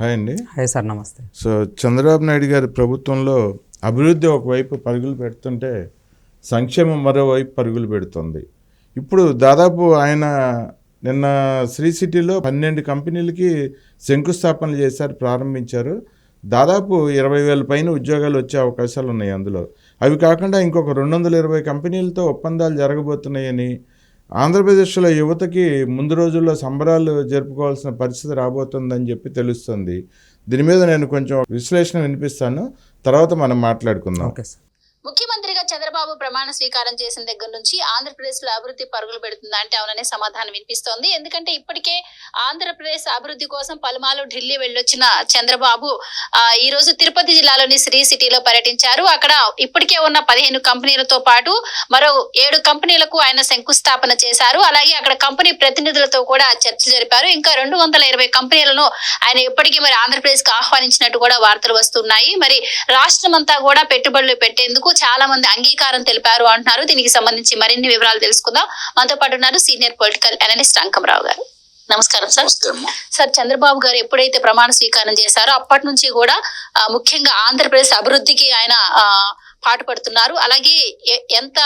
Hi అండి. Hi sir నమస్తే. So Chandrababu Naidu గారి ప్రభుత్వంలో అభివృద్ధి ఒకవైపు పరుగులు పెడుతుంటే సంక్షేమం మరోవైపు పరుగులు పెడుతుంది. ఇప్పుడు దాదాపు ఆయన నిన్న శ్రీ సిటీలో పన్నెండు కంపెనీలకి శంకుస్థాపనలు చేశారు ప్రారంభించారు. దాదాపు ఇరవై వేల పైన ఉద్యోగాలు వచ్చే అవకాశాలు ఉన్నాయి అందులో. అవి కాకుండా ఇంకొక రెండు వందల ఇరవై కంపెనీలతో ఒప్పందాలు జరగబోతున్నాయని ఆంధ్రప్రదేశ్లో యువతకి ముందు రోజుల్లో సంబరాలు జరుపుకోవాల్సిన పరిస్థితి రాబోతుందని చెప్పి తెలుస్తుంది. దీని మీద నేను కొంచెం విశ్లేషణ వినిపిస్తాను. తర్వాత మనం మాట్లాడుకుందాం. Okay sir. ప్రమాణ స్వీకారం చేసిన దగ్గర నుంచి ఆంధ్రప్రదేశ్లో అభివృద్ధి పరుగులు పెడుతుంది అంటే అవుననే సమాధానం వినిపిస్తోంది. ఎందుకంటే ఇప్పటికే ఆంధ్రప్రదేశ్ అభివృద్ధి కోసం పలుమార్లు ఢిల్లీ వెళ్ళొచ్చిన చంద్రబాబు ఈ రోజు తిరుపతి జిల్లాలోని శ్రీ సిటీలో పర్యటించారు. అక్కడ ఇప్పటికే ఉన్న పదిహేను కంపెనీలతో పాటు మరో ఏడు కంపెనీలకు ఆయన శంకుస్థాపన చేశారు. అలాగే అక్కడ కంపెనీ ప్రతినిధులతో కూడా చర్చ జరిపారు. ఇంకా రెండు వందల ఇరవై కంపెనీలను ఆయన ఇప్పటికీ మరి ఆంధ్రప్రదేశ్కు ఆహ్వానించినట్టు కూడా వార్తలు వస్తున్నాయి. మరి రాష్ట్రం అంతా కూడా పెట్టుబడులు పెట్టేందుకు చాలా మంది అంగీకారం తెలిపారు. అంటున్నారు. దీనికి సంబంధించి మరిన్ని వివరాలు తెలుసుకుందాం. మనతో పాటు ఉన్నారు సీనియర్ పొలిటికల్ అనలిస్ట్ అంకమరావు గారు. నమస్కారం సార్. సార్ చంద్రబాబు గారు ఎప్పుడైతే ప్రమాణ స్వీకారం చేశారో అప్పటి నుంచి కూడా ముఖ్యంగా ఆంధ్రప్రదేశ్ అభివృద్ధికి ఆయన పాటుపడుతున్నారు అలాగే ఎంత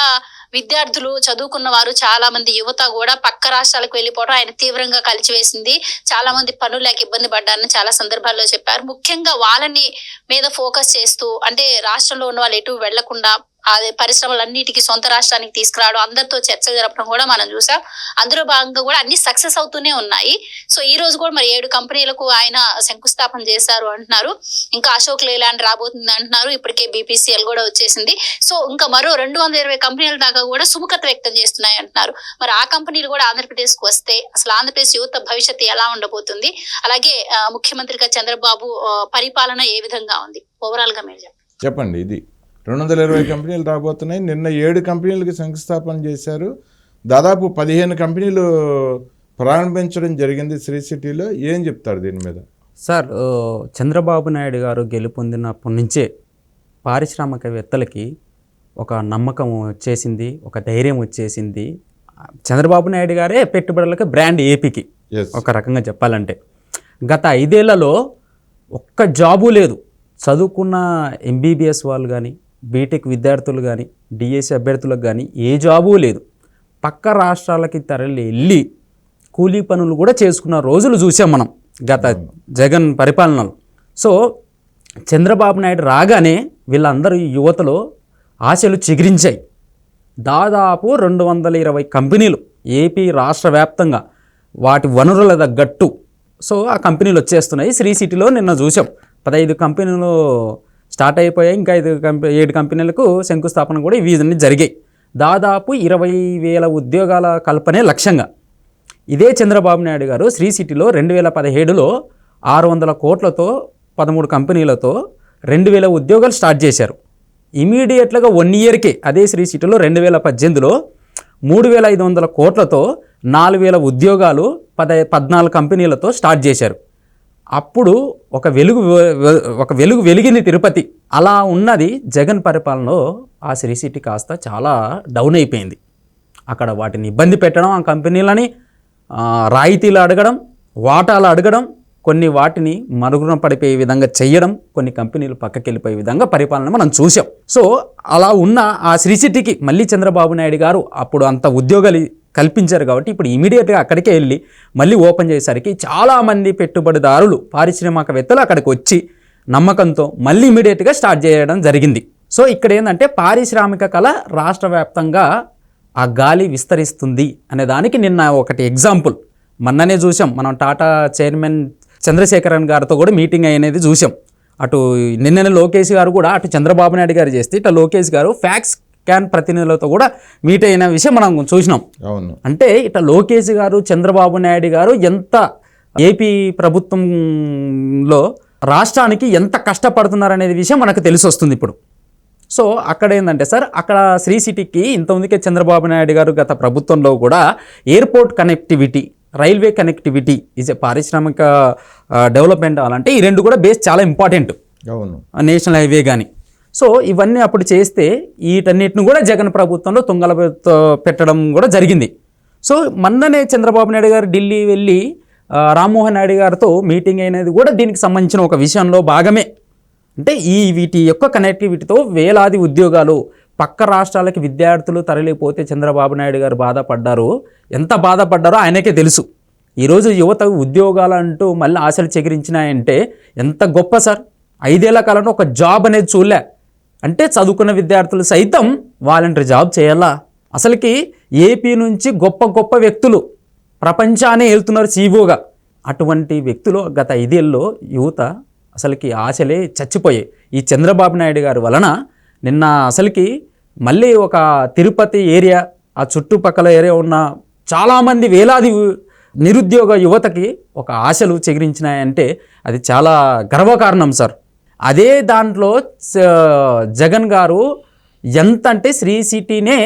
విద్యార్థులు చదువుకున్న వారు చాలా మంది యువత కూడా పక్క రాష్ట్రాలకు వెళ్ళిపోవడం ఆయన తీవ్రంగా కలిచివేసింది. చాలా మంది పనులు లేక ఇబ్బంది పడ్డారని చాలా సందర్భాల్లో చెప్పారు. ముఖ్యంగా వాళ్ళని మీద ఫోకస్ చేస్తూ అంటే రాష్ట్రంలో ఉన్న వాళ్ళు ఎటు వెళ్ళకుండా అదే పరిశ్రమలన్నిటికీ సొంత రాష్ట్రానికి తీసుకురావడం అందరితో చర్చ జరపడం కూడా మనం చూసాం. అందులో భాగంగా కూడా అన్ని సక్సెస్ అవుతూనే ఉన్నాయి. సో ఈ రోజు కూడా మరి ఏడు కంపెనీలకు ఆయన శంకుస్థాపన చేశారు అంటున్నారు. ఇంకా అశోక్ లేలాండ్ రాబోతుంది అంటున్నారు. ఇప్పటికే బీపీసీఎల్ కూడా వచ్చేసింది. సో ఇంకా మరో రెండు వందల ఇరవై కంపెనీల దాకా కూడా సుముఖత వ్యక్తం చేస్తున్నాయి అంటున్నారు. మరి ఆ కంపెనీలు కూడా ఆంధ్రప్రదేశ్కు వస్తే అసలు ఆంధ్రప్రదేశ్ యువత భవిష్యత్తు ఎలా ఉండబోతుంది? అలాగే ముఖ్యమంత్రిగా చంద్రబాబు పరిపాలన ఏ విధంగా ఉంది? ఓవరాల్గా మీరు చెప్పండి. చెప్పండి ఇది. రెండు వందల ఇరవై కంపెనీలు రాబోతున్నాయి. నిన్న ఏడు కంపెనీలకి శంకుస్థాపన చేశారు. దాదాపు పదిహేను కంపెనీలు ప్రారంభించడం జరిగింది శ్రీ సిటీలో. ఏం చెప్తారు దీని మీద? సార్ చంద్రబాబు నాయుడు గారు గెలుపొందినప్పటి నుంచే పారిశ్రామికవేత్తలకి ఒక నమ్మకం వచ్చేసింది ఒక ధైర్యం వచ్చేసింది. చంద్రబాబు నాయుడు గారే పెట్టుబడులకు బ్రాండ్ ఏపీకి. ఒక రకంగా చెప్పాలంటే. గత ఐదేళ్ళలో ఒక్క జాబు లేదు. చదువుకున్న ఎంబీబీఎస్ వాళ్ళు కానీ బీటెక్ విద్యార్థులు కానీ డిఎస్సి అభ్యర్థులకు కానీ ఏ జాబు లేదు. పక్క రాష్ట్రాలకి తరలి వెళ్ళి కూలీ పనులు కూడా చేసుకున్న రోజులు చూసాం మనం గత జగన్ పరిపాలనలో. సో చంద్రబాబు నాయుడు రాగానే వీళ్ళందరూ ఈ యువతలో ఆశలు చిగురించాయి. దాదాపు రెండు వందల ఇరవై కంపెనీలు ఏపీ రాష్ట్ర వ్యాప్తంగా వాటి వనరుల తగ్గట్టు. సో ఆ కంపెనీలు వచ్చేస్తున్నాయి. శ్రీ సిటీలో నిన్న చూసాం. పదహైదు కంపెనీలు స్టార్ట్ అయిపోయాయి. ఇంకా ఐదు కంపె ఏడు కంపెనీలకు శంకుస్థాపన కూడా ఈ ఇవన్నీ జరిగాయి. దాదాపు ఇరవై వేల ఉద్యోగాల కల్పనే లక్ష్యంగా. ఇదే చంద్రబాబు నాయుడు గారు శ్రీ సిటీలో రెండు వేల పదిహేడులో ఆరు వందల కోట్లతో పదమూడు కంపెనీలతో రెండు వేల ఉద్యోగాలు స్టార్ట్ చేశారు. ఇమీడియట్గా వన్ ఇయర్కే అదే శ్రీ సిటీలో రెండు వేల పద్దెనిమిదిలో మూడు వేల ఐదు వందల కోట్లతో నాలుగు వేల ఉద్యోగాలు పద పద్నాలుగు కంపెనీలతో స్టార్ట్ చేశారు. అప్పుడు ఒక వెలుగు ఒక వెలుగు వెలిగింది తిరుపతి. అలా ఉన్నది జగన్ పరిపాలనలో ఆ శ్రీ సిటీ కాస్త చాలా డౌన్ అయిపోయింది. అక్కడ వాటిని ఇబ్బంది పెట్టడం ఆ కంపెనీలని రాయితీలు అడగడం వాటాలు అడగడం కొన్ని వాటిని మరుగున పడిపోయే విధంగా చేయడం కొన్ని కంపెనీలు పక్కకి వెళ్ళిపోయే విధంగా పరిపాలన మనం చూసాం సో అలా ఉన్న ఆ శ్రీ సిటీకి మళ్ళీ చంద్రబాబు నాయుడు గారు అప్పుడు అంత ఉద్యోగాలు కల్పించారు కాబట్టి ఇప్పుడు ఇమీడియట్గా అక్కడికే వెళ్ళి మళ్ళీ ఓపెన్ చేసేసరికి చాలామంది పెట్టుబడిదారులు పారిశ్రామికవేత్తలు అక్కడికి వచ్చి నమ్మకంతో మళ్ళీ ఇమీడియట్గా స్టార్ట్ చేయడం జరిగింది. సో ఇక్కడ ఏంటంటే పారిశ్రామిక కళ రాష్ట్ర వ్యాప్తంగా ఆ గాలి విస్తరిస్తుంది అనే దానికి నిన్న ఒకటి ఎగ్జాంపుల్. మొన్ననే చూసాం మనం టాటా చైర్మన్ చంద్రశేఖరన్ గారితో కూడా మీటింగ్ అయినది చూసాం అటు నిన్ననే లోకేష్ గారు కూడా అటు చంద్రబాబు నాయుడు గారు చేస్తే ఇట్లా లోకేష్ గారు ఫ్యాక్స్ క్యాన్ ప్రతినిధులతో కూడా మీట్ అయిన విషయం మనం చూసినాం. అవును. అంటే ఇట్లా లోకేష్ గారు చంద్రబాబు నాయుడు గారు ఎంత ఏపీ ప్రభుత్వంలో రాష్ట్రానికి ఎంత కష్టపడుతున్నారు అనేది విషయం మనకు తెలిసి వస్తుంది ఇప్పుడు. సో అక్కడ ఏంటంటే సార్ అక్కడ శ్రీ సిటీకి ఇంతమందికే చంద్రబాబు నాయుడు గారు గత ప్రభుత్వంలో కూడా airport connectivity railway connectivity is a పారిశ్రామిక డెవలప్మెంట్ అవ్వాలంటే ఈ రెండు కూడా బేస్ చాలా ఇంపార్టెంట్ అవును. నేషనల్ హైవే కానీ సో ఇవన్నీ అప్పుడు చేస్తే వీటన్నిటిని కూడా జగన్ ప్రభుత్వంలో తుంగల పెట్టడం కూడా జరిగింది. సో మొన్ననే చంద్రబాబు నాయుడు గారు ఢిల్లీ వెళ్ళి రామ్మోహన్ నాయుడు గారితో మీటింగ్ అయినది కూడా దీనికి సంబంధించిన ఒక విషయంలో భాగమే. అంటే ఈ వీటి యొక్క కనెక్టివిటీతో వేలాది ఉద్యోగాలు పక్క రాష్ట్రాలకి విద్యార్థులు తరలిపోతే చంద్రబాబు నాయుడు గారు బాధపడ్డారు ఎంత బాధపడ్డారో ఆయనకే తెలుసు. ఈరోజు యువత ఉద్యోగాలు అంటూ మళ్ళీ ఆశలు చెగిరించినాయంటే ఎంత గొప్ప సార్. ఐదేళ్ళ కాలంలో ఒక జాబ్ అనేది చూడలే. అంటే చదువుకున్న విద్యార్థులు సైతం వాలంటరీ జాబ్ చేయాలా? అసలుకి ఏపీ నుంచి గొప్ప గొప్ప వ్యక్తులు ప్రపంచాన్ని వెళ్తున్నారు సీఓగా అటువంటి వ్యక్తులు గత ఐదేళ్ళలో యువత అసలుకి ఆశలే చచ్చిపోయాయి. ఈ చంద్రబాబు నాయుడు గారి వలన నిన్న అసలుకి మళ్ళీ ఒక తిరుపతి ఏరియా ఆ చుట్టుపక్కల ఏరియా ఉన్న చాలామంది వేలాది నిరుద్యోగ యువతకి ఒక ఆశలు చెగిరించినాయంటే అది చాలా గర్వకారణం సార్. అదే దాంట్లో జగన్ గారు ఎంత అంటే శ్రీ సిటీనే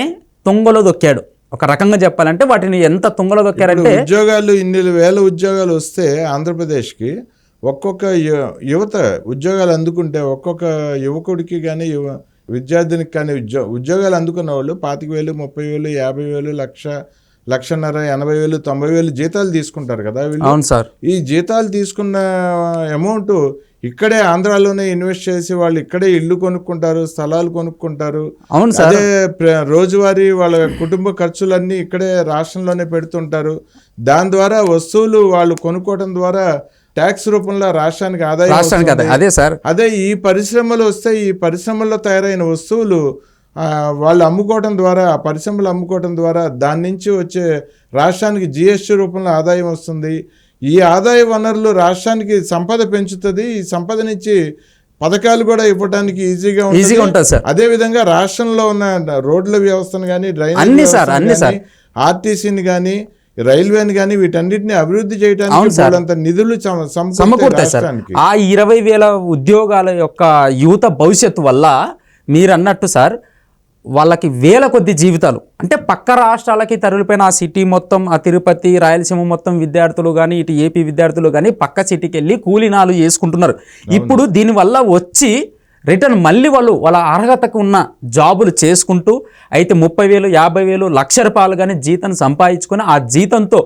తుంగలో దొక్కాడు. ఒక రకంగా చెప్పాలంటే వాటిని ఎంత తుంగలో దొక్కారంటే ఉద్యోగాలు ఇన్ని వేల ఉద్యోగాలు వస్తే ఆంధ్రప్రదేశ్కి ఒక్కొక్క యువత ఉద్యోగాలు అందుకుంటే ఒక్కొక్క యువకుడికి కానీ యువ విద్యార్థినికి కానీ ఉద్యో ఉద్యోగాలు అందుకున్న వాళ్ళు పాతిక వేలు ముప్పై వేలు యాభై వేలు లక్ష లక్షన్నర ఎనభై వేలు తొంభై వేలు జీతాలు తీసుకుంటారు కదా వీళ్ళు. అవును సార్. ఈ జీతాలు తీసుకున్న అమౌంట్ ఇక్కడే ఆంధ్రాలోనే ఇన్వెస్ట్ చేసి వాళ్ళు ఇక్కడే ఇల్లు కొనుక్కుంటారు స్థలాలు కొనుక్కుంటారు. అవును సార్. అదే రోజువారీ వాళ్ళ కుటుంబ ఖర్చులన్నీ ఇక్కడే రాష్ట్రంలోనే పెడుతుంటారు. దాని ద్వారా వస్తువులు వాళ్ళు కొనుక్కోవడం ద్వారా ట్యాక్స్ రూపంలో రాష్ట్రానికి ఆదాయం రాష్ట్రానికి అదే సార్. అదే ఈ పరిశ్రమలు వస్తే ఈ పరిశ్రమల్లో తయారైన వస్తువులు వాళ్ళు అమ్ముకోవడం ద్వారా ఆ పరిశ్రమలు అమ్ముకోవడం ద్వారా దాని నుంచి వచ్చే రాష్ట్రానికి జిఎస్టీ రూపంలో ఆదాయం వస్తుంది. ఈ ఆదాయ వనరులు రాష్ట్రానికి సంపద పెంచుతుంది. ఈ సంపద నుంచి పథకాలు కూడా ఇవ్వడానికి ఈజీగా ఈజీగా ఉంటుంది సార్. అదే విధంగా రాష్ట్రంలో ఉన్న రోడ్ల వ్యవస్థను కానీ అన్ని సార్, అన్ని సార్. ఆర్టీసీని కానీ రైల్వేని కానీ వీటన్నిటిని అభివృద్ధి చేయడానికి నిధులు సమకూరుతాయి సార్. ఆ ఇరవై వేల ఉద్యోగాల యొక్క యువత భవిష్యత్తు వల్ల మీరు అన్నట్టు సార్ వాళ్ళకి వేల కొద్ది జీవితాలు. అంటే పక్క రాష్ట్రాలకి తరలిపోయిన ఆ సిటీ మొత్తం ఆ తిరుపతి రాయలసీమ మొత్తం విద్యార్థులు కానీ ఇటు ఏపీ విద్యార్థులు కానీ పక్క సిటీకి వెళ్ళి కూలీనాలు చేసుకుంటున్నారు. ఇప్పుడు దీనివల్ల వచ్చి రిటర్న్ మళ్ళీ వాళ్ళు వాళ్ళ అర్హతకు ఉన్న జాబులు చేసుకుంటూ అయితే ముప్పై వేలు యాభై వేలు లక్ష రూపాయలు కానీ జీతం సంపాదించుకొని ఆ జీతంతో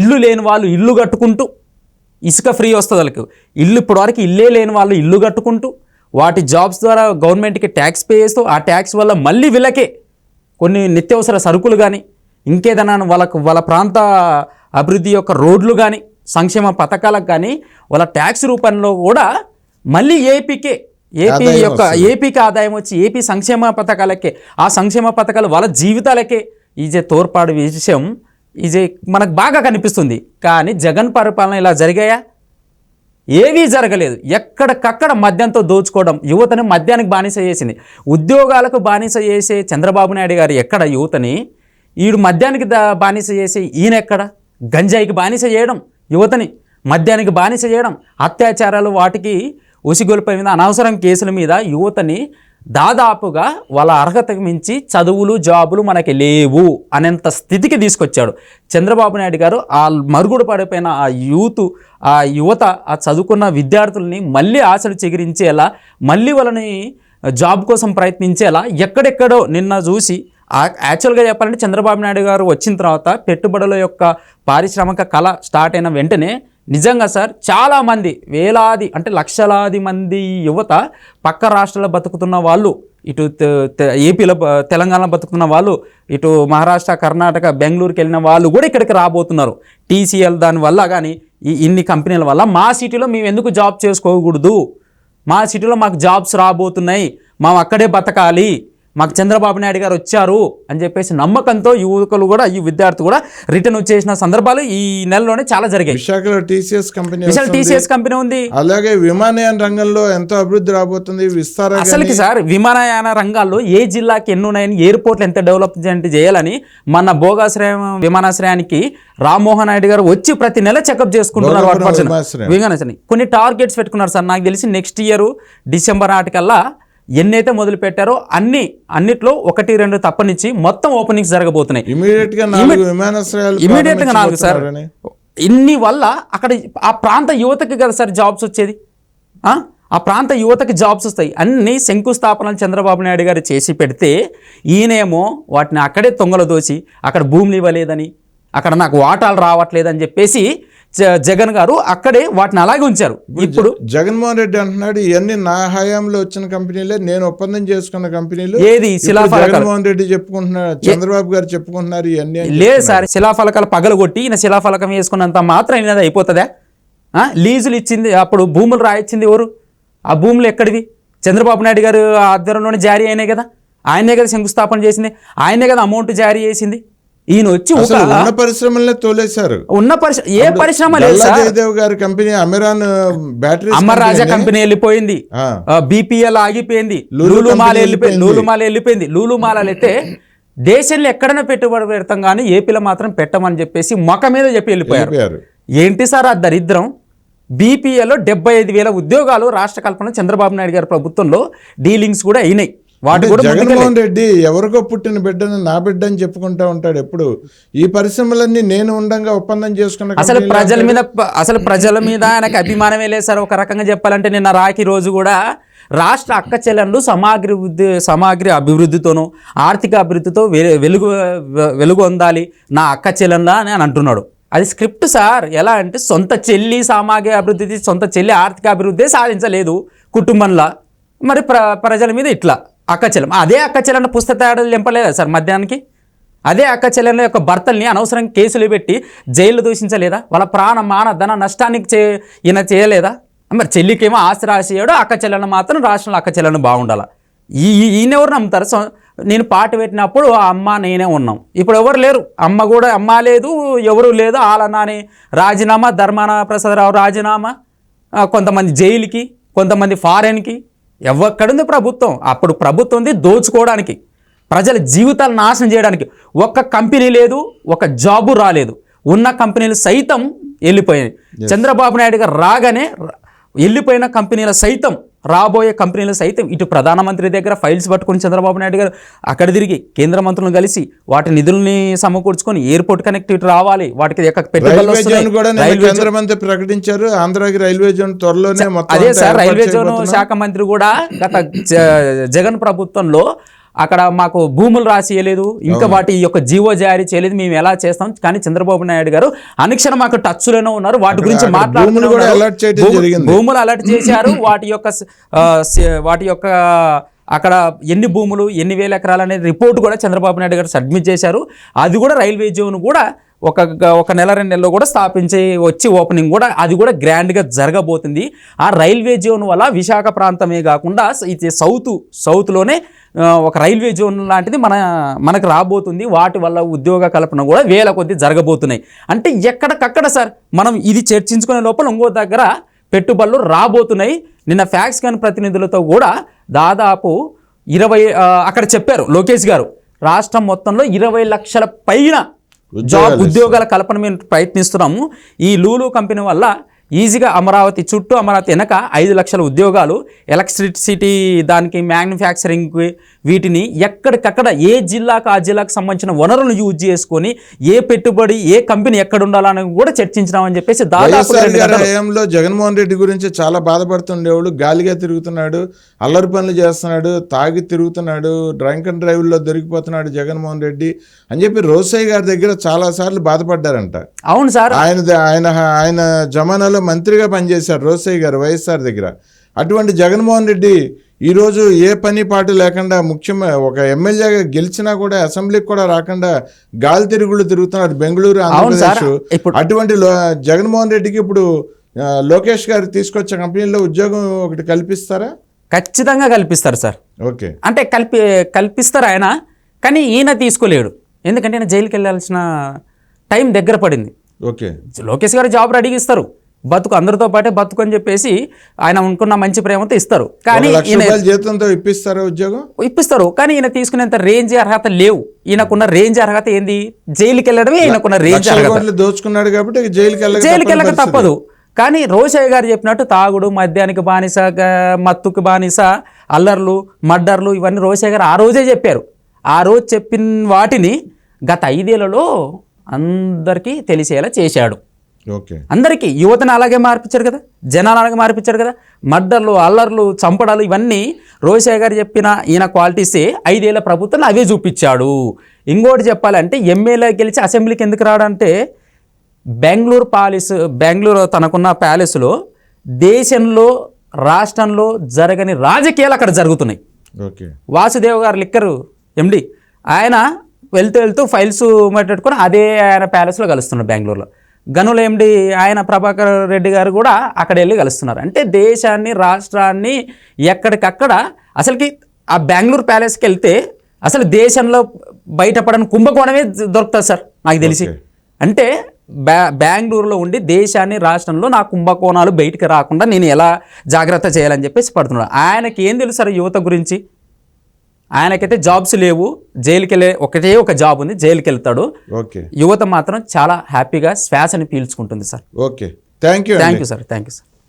ఇల్లు లేని వాళ్ళు ఇల్లు కట్టుకుంటూ ఇసుక ఫ్రీ వస్తుంది వాళ్ళకి. ఇల్లు ఇప్పటివరకు ఇల్లే లేని వాళ్ళు ఇల్లు కట్టుకుంటూ వాటి జాబ్స్ ద్వారా గవర్నమెంట్కి ట్యాక్స్ పే చేస్తూ ఆ ట్యాక్స్ వల్ల మళ్ళీ వీళ్ళకే కొన్ని నిత్యావసర సరుకులు కానీ ఇంకేదైనా వాళ్ళకు వాళ్ళ ప్రాంత అభివృద్ధి యొక్క రోడ్లు కానీ సంక్షేమ పథకాలకు కానీ వాళ్ళ ట్యాక్స్ రూపంలో కూడా మళ్ళీ ఏపీకే ఏపీ యొక్క. ఏపీకి ఆదాయం వచ్చి ఏపీ సంక్షేమ పథకాలకే ఆ సంక్షేమ పథకాలు వాళ్ళ జీవితాలకే ఈజే తోడ్పాటు విషయం ఈజే మనకు బాగా కనిపిస్తుంది కానీ జగన్ పరిపాలన ఇలా జరిగాయా ఏవీ జరగలేదు. ఎక్కడికక్కడ మద్యంతో దోచుకోవడం యువతని మద్యానికి బానిస చేసింది. ఉద్యోగాలకు బానిస చేసే చంద్రబాబు నాయుడు గారు ఎక్కడ యువతని? ఈడు మద్యానికి బానిస చేసే ఈయన ఎక్కడ గంజాయికి బానిస చేయడం యువతని మద్యానికి బానిస చేయడం అత్యాచారాలు వాటికి ఉసిగొల్పై మీద అనవసరం కేసుల మీద యువతని దాదాపుగా వాళ్ళ అర్హతకు మించి చదువులు జాబులు మనకి లేవు అనేంత స్థితికి తీసుకొచ్చాడు. చంద్రబాబు నాయుడు గారు ఆ మరుగుడు పడిపోయిన ఆ యూత్ ఆ యువత ఆ చదువుకున్న విద్యార్థుల్ని మళ్ళీ ఆశలు చిగిరించేలా మళ్ళీ వాళ్ళని జాబ్ కోసం ప్రయత్నించేలా ఎక్కడెక్కడో నిన్న చూసి యాక్చువల్గా చెప్పాలంటే చంద్రబాబు నాయుడు గారు వచ్చిన తర్వాత పెట్టుబడుల యొక్క పారిశ్రామిక కళ స్టార్ట్ అయిన వెంటనే నిజంగా సార్ చాలామంది వేలాది అంటే లక్షలాది మంది యువత పక్క రాష్ట్రాల్లో బతుకుతున్న వాళ్ళు ఇటు ఏపీలో తెలంగాణ తెలంగాణలో బతుకుతున్న వాళ్ళు ఇటు మహారాష్ట్ర కర్ణాటక బెంగళూరుకి వెళ్ళిన వాళ్ళు కూడా ఇక్కడికి రాబోతున్నారు. టీసీఎల్ దానివల్ల కానీ ఈ ఇన్ని కంపెనీల వల్ల మా సిటీలో మేము ఎందుకు జాబ్ చేసుకోకూడదు? మా సిటీలో మాకు జాబ్స్ రాబోతున్నాయి. మేము అక్కడే బతకాలి. మాకు చంద్రబాబు నాయుడు గారు వచ్చారు అని చెప్పేసి నమ్మకంతో యువకులు కూడా ఈ విద్యార్థి కూడా రిటర్న్ వచ్చేసిన సందర్భాలు ఈ నెలలోనే చాలా జరిగాయి. విశాఖలో టీసీఎస్ కంపెనీ వస్తుంది. టీసీఎస్ కంపెనీ ఉంది. అలాగే విమానయాన రంగంలో ఎంతో అభివృద్ధి రాబోతుంది. విస్తార అసలుకి సార్ విమానయాన రంగాల్లో ఏ జిల్లాకి ఎన్ని ఉన్నాయని ఎయిర్పోర్ట్లు ఎంత డెవలప్మెంట్ చేయాలని మన భోగాశ్రయం విమానాశ్రయానికి రామ్మోహన్ నాయుడు గారు వచ్చి ప్రతి నెల చెకప్ చేసుకుంటున్నారు. విమానాశ్రయం. కొన్ని టార్గెట్స్ పెట్టుకున్నారు సార్. నాకు తెలిసి నెక్స్ట్ ఇయర్ డిసెంబర్ నాటికల్లా ఎన్నైతే మొదలు పెట్టారో అన్ని అన్నిట్లో ఒకటి రెండు తప్పనిచ్చి మొత్తం ఓపెనింగ్స్ జరగబోతున్నాయి. ఇమీడియట్గా నాలుగు సార్. ఇన్ని వల్ల అక్కడ ఆ ప్రాంత యువతకి కదా సార్ జాబ్స్ వచ్చేది? ఆ? ఆ ప్రాంత యువతకి జాబ్స్ వస్తాయి. అన్ని శంకుస్థాపనలు చంద్రబాబు నాయుడు గారు చేసి పెడితే ఈయనేమో వాటిని అక్కడే తొంగల దోచి అక్కడ భూములు ఇవ్వలేదని అక్కడ నాకు వాటాలు రావట్లేదని చెప్పేసి జగన్ గారు అక్కడే వాటిని అలాగే ఉంచారు. ఇప్పుడు జగన్మోహన్ రెడ్డి అంటున్నాడు ఇవన్నీ నా హయాంలో వచ్చిన కంపెనీలే నేను ఒప్పందం చేసుకున్న కంపెనీలు. ఏది? జగన్మోహన్ రెడ్డి చెప్పుకుంటున్నారు చంద్రబాబు గారు చెప్పుకుంటున్నారు ఇవన్నీ లేదు సార్ శిలాఫలకాలు పగలగొట్టి ఈయన శిలాఫలకం వేసుకున్నంత మాత్రం ఈయనది అయిపోతుందా? లీజులు ఇచ్చింది అప్పుడు భూములు రాయించింది ఎవరు? ఆ భూములు ఎక్కడివి? చంద్రబాబు నాయుడు గారు ఆధ్వర్యంలోనే జారీ అయినాయి కదా. ఆయనే కదా శంకుస్థాపన చేసింది. ఆయనే కదా అమౌంట్ జారీ చేసింది. ఈయన వచ్చి ఉన్న పరిశ్రమలనే తోలేశారు. ఉన్న పరిశ్రమ ఏ పరిశ్రమ లేదు గారి company Amaron battery Amararaja company వెళ్ళిపోయింది. బీపీఎల్ ఆగిపోయింది. లూలు లూలు మాల కంపెనీ వెళ్ళిపోయింది. వెళ్ళిపోయింది. లూలు మాల వెళ్ళిపోయింది. లూలు మాలలు అయితే దేశంలో ఎక్కడైనా పెట్టుబడి పెడతాం కానీ ఏపీలో మాత్రం పెట్టమని చెప్పేసి మొక మీద చెప్పి వెళ్ళిపోయారు. వెళ్ళిపోయారు. ఏంటి సార్ ఆ దరిద్రం? బీపీఎల్లో డెబ్బై ఐదు వేల ఉద్యోగాలు రాష్ట్ర కల్పన చంద్రబాబు నాయుడు గారి ప్రభుత్వంలో డీలింగ్స్ కూడా అయినాయి. వాటి. జగన్మోహన్ రెడ్డి ఎవరికో పుట్టిన బిడ్డను నా బిడ్డ అని చెప్పుకుంటా ఉంటాడు ఎప్పుడు. ఈ పరిశ్రమలన్నీ నేను ఉండంగా ఒప్పందం చేసుకున్న అసలు ప్రజల. మీద అసలు ప్రజల మీద ఆయనకు అభిమానమే లేదు సార్. ఒక రకంగా చెప్పాలంటే నిన్న రాకి రోజు కూడా రాష్ట్ర అక్క చెల్లెళ్ళు సమాగ్రి వృద్ధి సమాగ్రి అభివృద్ధితోనూ ఆర్థిక అభివృద్ధితో వెలుగు వెలుగు పొందాలి నా అక్క అని అని అంటున్నాడు. అది స్క్రిప్ట్ సార్. ఎలా అంటే సొంత చెల్లి సామాగ్రి అభివృద్ధి సొంత చెల్లి ఆర్థిక అభివృద్ధి సాధించలేదు కుటుంబంలో. మరి ప్ర ప్రజల మీద ఇట్లా. అక్క అదే అక్క చెల్లెన్న పుస్తక తేడాలు నింపలేదా సార్ మధ్యాహ్నానికి? అదే అక్క యొక్క భర్తల్ని అనవసరం కేసులు పెట్టి జైలు దూషించలేదా? వాళ్ళ ప్రాణ మాన ధన నష్టానికి చే ఈయన చేయలేదా? మరి చెల్లికేమో ఆస్తి రాసేయడు అక్క చెల్లెలను మాత్రం రాష్ట్రంలో అక్క చెల్లెలను బాగుండాల? ఈ ఈయన ఎవరు నమ్ముతారు? సో నేను పాట పెట్టినప్పుడు ఆ అమ్మ నేనే ఉన్నాం. ఇప్పుడు ఎవరు లేరు? అమ్మ కూడా అమ్మ లేదు ఎవరు లేదు ఆలనాని రాజీనామా ధర్మాన ప్రసాదరావు రాజీనామా? కొంతమంది జైలుకి కొంతమంది ఫారెన్కి ఎక్కడుంది ప్రభుత్వం? అప్పుడు ప్రభుత్వం ఉంది దోచుకోవడానికి ప్రజల జీవితాలు నాశనం చేయడానికి. ఒక్క కంపెనీ లేదు ఒక జాబు రాలేదు. ఉన్న కంపెనీలు సైతం వెళ్ళిపోయాయి చంద్రబాబు నాయుడు గారు రాగానే వెళ్ళిపోయిన కంపెనీల సైతం రాబోయే కంపెనీలు సైతం ఇటు ప్రధానమంత్రి దగ్గర ఫైల్స్ పట్టుకొని చంద్రబాబు నాయుడు గారు అక్కడ తిరిగి కేంద్ర మంత్రులను కలిసి వాటి నిధుల్ని సమకూర్చుకొని ఎయిర్పోర్ట్ కనెక్టివిటీ రావాలి. వాటికి పెట్టుబడులు ప్రకటించారు. ఆంధ్రాకి రైల్వే జోన్ త్వరలోనే అదే సార్ రైల్వే జోన్. శాఖ మంత్రి కూడా గత జగన్ ప్రభుత్వంలో అక్కడ మాకు భూములు రాసియలేదు ఇంకా వాటి యొక్క జీవో జారీ చేయలేదు. మేము ఎలా చేస్తాం? కానీ చంద్రబాబు నాయుడు గారు అనుక్షణం మాకు టచ్లోనే ఉన్నారు. వాటి గురించి అక్కడ మాట్లాడుతూనే భూములు అలర్ట్ చేశారు. వాటి యొక్క వాటి యొక్క అక్కడ ఎన్ని భూములు ఎన్ని వేల ఎకరాలు అనేది రిపోర్ట్ కూడా చంద్రబాబు నాయుడు గారు సబ్మిట్ చేశారు. అది కూడా రైల్వే జోన్ కూడా ఒక ఒక నెల రెండు నెలల్లో కూడా స్థాపించి వచ్చి ఓపెనింగ్ కూడా అది కూడా గ్రాండ్గా జరగబోతుంది. ఆ రైల్వే జోన్ వల్ల విశాఖ ప్రాంతమే కాకుండా ఇది సౌత్ సౌత్లోనే ఒక రైల్వే జోన్ లాంటిది మన మనకు రాబోతుంది. వాటి వల్ల ఉద్యోగ కల్పన కూడా వేల కొద్ది జరగబోతున్నాయి. అంటే ఎక్కడికక్కడ సార్ మనం ఇది చర్చించుకునే లోపల ఇంకో దగ్గర పెట్టుబడులు రాబోతున్నాయి. నిన్న ఫ్యాక్స్ కాని ప్రతినిధులతో కూడా దాదాపు ఇరవై అక్కడ చెప్పారు లోకేష్ గారు. రాష్ట్రం మొత్తంలో ఇరవై లక్షల పైన జాబ్ ఉద్యోగాలు ఉద్యోగాల కల్పన మేము ప్రయత్నిస్తున్నాము. ఈ లూలు కంపెనీ వల్ల ఈజీగా అమరావతి చుట్టూ అమరావతి వెనక ఐదు లక్షల ఉద్యోగాలు ఎలక్ట్రిసిటీ దానికి మ్యానుఫ్యాక్చరింగ్ వీటిని ఎక్కడికక్కడ ఏ జిల్లాకు ఆ జిల్లాకు సంబంధించిన వనరులను యూజ్ చేసుకొని ఏ పెట్టుబడి ఏ కంపెనీ ఎక్కడ ఉండాలని కూడా చర్చించినామని చెప్పేసి దాదాపు హయాంలో జగన్మోహన్ రెడ్డి గురించి చాలా బాధపడుతుండేవాడు. గాలిగా తిరుగుతున్నాడు అల్లరి పనులు చేస్తున్నాడు తాగి తిరుగుతున్నాడు డ్రంక్ అండ్ డ్రైవ్లో దొరికిపోతున్నాడు జగన్మోహన్ రెడ్డి అని చెప్పి రోసయ్య గారి దగ్గర చాలా సార్లు బాధపడ్డారంట. అవును సార్. ఆయన ఆయన ఆయన జమానాలో మంత్రిగా పనిచేశారు రోసయ్య గారు వైఎస్ఆర్ దగ్గర. అటువంటి జగన్మోహన్ రెడ్డి ఈరోజు ఏ పని పాటు లేకుండా ముఖ్యమ ఒక ఎమ్మెల్యేగా గెలిచినా కూడా అసెంబ్లీకి కూడా రాకుండా గాలి తిరుగుళ్ళు తిరుగుతున్నాడు బెంగళూరు. ఆంధ్రప్రదేశ్. అటువంటి జగన్మోహన్ రెడ్డికి ఇప్పుడు లోకేష్ గారు తీసుకొచ్చే కంపెనీలో ఉద్యోగం ఒకటి కల్పిస్తారా? ఖచ్చితంగా కల్పిస్తారు సార్. ఓకే. అంటే కల్పి కల్పిస్తారు ఆయన కానీ ఈయన తీసుకోలేడు. ఎందుకంటే ఈయన జైలుకి వెళ్ళాల్సిన టైం దగ్గర పడింది. ఓకే. లోకేష్ గారు జాబ్ రెడీగా ఇస్తారు. బతుకు అందరితో పాటే బతుకు అని చెప్పేసి ఆయన అనుకున్న మంచి ప్రేమతో ఇస్తారు. కానీ జీతంతో ఇప్పిస్తారా ఉద్యోగం? ఇప్పిస్తారు. కానీ ఈయన తీసుకునేంత రేంజ్ అర్హత లేవు. ఈయనకున్న రేంజ్ అర్హత ఏంది? జైలుకి వెళ్ళడమే ఈయనకున్న రేంజ్ అర్హత. దోచుకున్నాడు కాబట్టి జైలుకి వెళ్ళక జైలుకి. తప్పదు. కానీ రోషయ్య గారు చెప్పినట్టు తాగుడు మద్యానికి బానిస మత్తుకు బానిస అల్లర్లు మడ్డర్లు ఇవన్నీ రోషయ్య గారు ఆ రోజే చెప్పారు. ఆ రోజు చెప్పిన వాటిని గత ఐదేళ్ళలో అందరికీ తెలిసేలా చేశాడు. అందరికీ యువతను అలాగే మార్పించారు కదా జనాలు అలాగే మార్పించారు కదా మర్డర్లు అల్లర్లు చంపడాలు ఇవన్నీ రోషయ్య గారు చెప్పిన ఈయన క్వాలిటీసే ఐదేళ్ళ ప్రభుత్వం అవే చూపించాడు. ఇంకోటి చెప్పాలంటే ఎమ్మెల్యే గెలిచి అసెంబ్లీకి ఎందుకు రాడంటే బెంగళూరు ప్యాలెస్ బెంగళూరు తనకున్న ప్యాలెస్లో దేశంలో రాష్ట్రంలో జరగని రాజకీయాలు అక్కడ జరుగుతున్నాయి. ఓకే. వాసుదేవ్ గారు లిక్కరు ఎండి ఆయన వెళ్తూ వెళ్తూ ఫైల్స్ పెట్టుకొని అదే ఆయన ప్యాలెస్లో కలుస్తున్నారు బెంగళూరులో. గనుల ఎండి ఆయన ప్రభాకర్ రెడ్డి గారు కూడా అక్కడ వెళ్ళి కలుస్తున్నారు. అంటే దేశాన్ని రాష్ట్రాన్ని ఎక్కడికక్కడ అసలుకి ఆ బెంగళూరు ప్యాలెస్కి వెళ్తే అసలు దేశంలో బయటపడని కుంభకోణమే దొరుకుతుంది సార్ నాకు తెలిసి. అంటే బ్యా బెంగళూరులో ఉండి దేశాన్ని రాష్ట్రంలో నా కుంభకోణాలు బయటికి రాకుండా నేను ఎలా జాగ్రత్త చేయాలని చెప్పేసి పడుతున్నాడు ఆయనకి ఏం తెలుసు సార్ యువత గురించి? ఆయనకైతే జాబ్స్ లేవు. జైలుకి వెళ్ళే ఒకటే ఒక జాబ్ ఉంది. జైలుకి వెళ్తాడు యువత మాత్రం చాలా హ్యాపీగా శ్వాసని పీల్చుకుంటుంది sir. Okay. Thank you thank you sir. Thank you sir.